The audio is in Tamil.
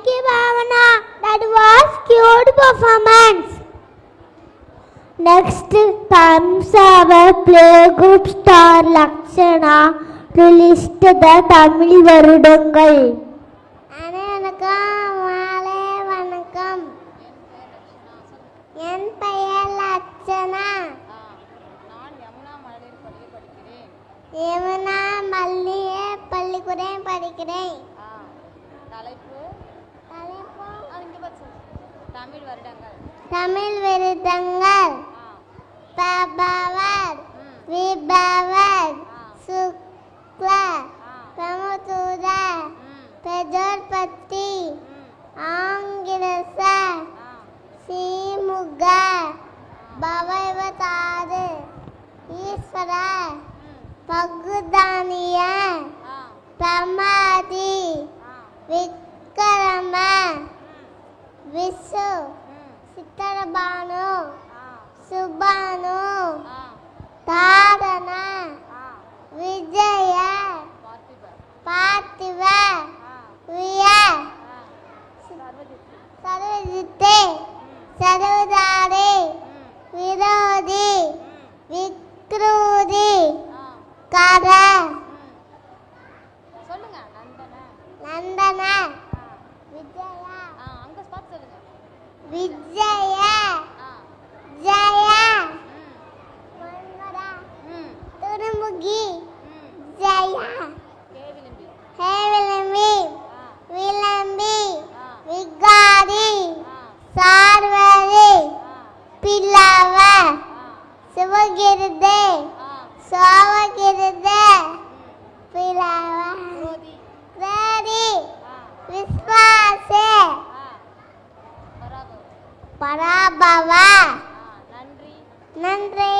Thank you, Bhavana. That was cute performance. Next comes our playgroup star Lakshana to list the Tamil வருடங்கள் வணக்கம் மாலை வணக்கம் என் பெயர் லட்சணா நான் யமுனா மகளிர் பள்ளியில் படிக்கிறேன் யமுனா மல்லிகை பள்ளிக்கூடம் படிக்கிறேன் தலைப்பு தமிழ் வருடங்கள். தமிழ் விருதங்கள். பபவர் விபவர் சுக்ல ஆ, பிரமசூர ம், பெஜோர்பத்தி ம், ஆங்கிலச ஆ, சீமுக பவைவதாறு ஈஸ்வர பகுதானிய பிரமாதி ஆ, விக்ரம விசு. சித்தரபானு. சுபானு. தாரண விஜய. பார்த்திவ விய சர்வஜித்தே. சர்வதா. விஜய. ஆ, அங்க பார்த்து சொல்லுங்க. விஜய. ஜய. ம், மன்மத. ம், துருமுகி. ஜய. கேவிலிம்பி. விளம்பி ஆ, விகாரி. சார்வரி சிவகிருதே. சோவகிருதே. குரோதி. கிரேடி ஆ, விஸ்வாசே ஆ. பராபவ. நன்றி நன்றி